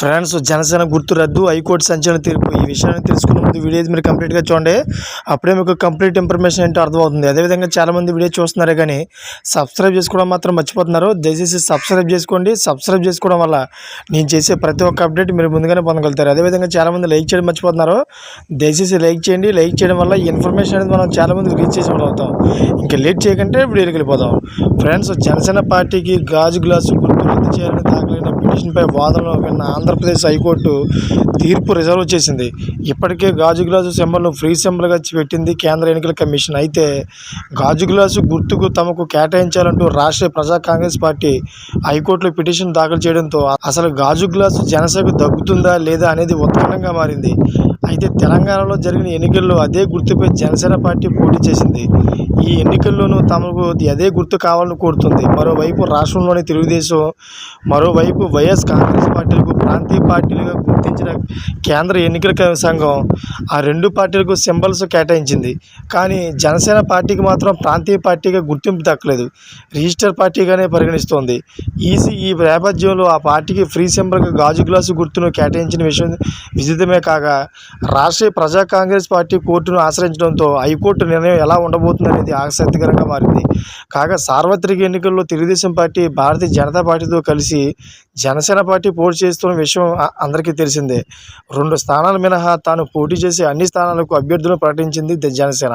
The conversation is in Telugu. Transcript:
ఫ్రెండ్స్ జనసేన గుర్తు రద్దు హైకోర్టు సంచలన తీర్పు. ఈ విషయాన్ని తెలుసుకున్న ముందు వీడియో మీరు కంప్లీట్గా చూడండి. అప్పుడే మీకు కంప్లీట్ ఇన్ఫర్మేషన్ ఏంటో అర్థమవుతుంది. అదేవిధంగా చాలామంది వీడియో చూస్తున్నారే కానీ సబ్స్క్రైబ్ చేసుకోవడం మాత్రం మర్చిపోతున్నారు. దయచేసి సబ్స్క్రైబ్ చేసుకోండి. సబ్స్క్రైబ్ చేసుకోవడం వల్ల నేను చేసే ప్రతి ఒక్క అప్డేట్ మీరు ముందుగానే పొందగలుగుతారు. అదేవిధంగా చాలామంది లైక్ చేయడం మర్చిపోతున్నారు. దయచేసి లైక్ చేయండి. లైక్ చేయడం వల్ల ఈ ఇన్ఫర్మేషన్ అనేది మనం చాలామంది రీచ్ చేసే అవుతాం. ఇంకా లేట్ చేయకంటే వీడియోకి వెళ్ళిపోదాం. ఫ్రెండ్స్ జనసేన పార్టీకి గాజు గ్లాసు గుర్తు రద్దు చేయాలని దాఖలైన పిటిషన్పై వాదనలు విన్న ఆంధ్రప్రదేశ్ హైకోర్టు తీర్పు రిజర్వ్ చేసింది. ఇప్పటికే గాజు గ్లాసు ఫ్రీ సింబల్గా పెట్టింది కేంద్ర ఎన్నికల కమిషన్. అయితే గాజు గ్లాసు గుర్తుకు తమకు కేటాయించాలంటూ రాష్ట్రీయ ప్రజా కాంగ్రెస్ పార్టీ హైకోర్టులో పిటిషన్ దాఖలు చేయడంతో అసలు గాజు గ్లాసు దగ్గుతుందా లేదా అనేది ఉత్పన్నంగా మారింది. తెలంగాణలో జరిగిన ఎన్నికల్లో అదే గుర్తుపై జనసేన పార్టీ పోటీ చేసింది. ఈ ఎన్నికల్లోనూ తమకు అదే గుర్తు కావాలని కోరుతుంది. మరోవైపు రాష్ట్రంలోని తెలుగుదేశం మరోవైపు వైఎస్ కాంగ్రెస్ పార్టీలకు ప్రాంతీయ పార్టీలుగా గుర్తించిన కేంద్ర ఎన్నికల సంఘం ఆ రెండు పార్టీలకు సింబల్స్ కేటాయించింది. కానీ జనసేన పార్టీకి మాత్రం ప్రాంతీయ పార్టీగా గుర్తింపు దక్కలేదు. రిజిస్టర్ పార్టీగానే పరిగణిస్తోంది. ఈసీ ఈ నేపథ్యంలో ఆ పార్టీకి ఫ్రీ సింబల్కి గాజు గ్లాసు గుర్తును కేటాయించిన విషయం విదితమే కాగా రాష్ట్రీయ ప్రజా కాంగ్రెస్ పార్టీ కోర్టును ఆశ్రయించడంతో హైకోర్టు నిర్ణయం ఎలా ఉండబోతుంది అనేది ఆసక్తికరంగా మారింది. కాగా సార్వత్రిక ఎన్నికల్లో తెలుగుదేశం పార్టీ భారతీయ జనతా పార్టీతో కలిసి జనసేన పార్టీ పోటీ చేస్తున్న విషయం అందరికీ తెలిసిందే. రెండు స్థానాలు మినహా తాను పోటీ చేసే అన్ని స్థానాలకు అభ్యర్థులను ప్రకటించింది జనసేన.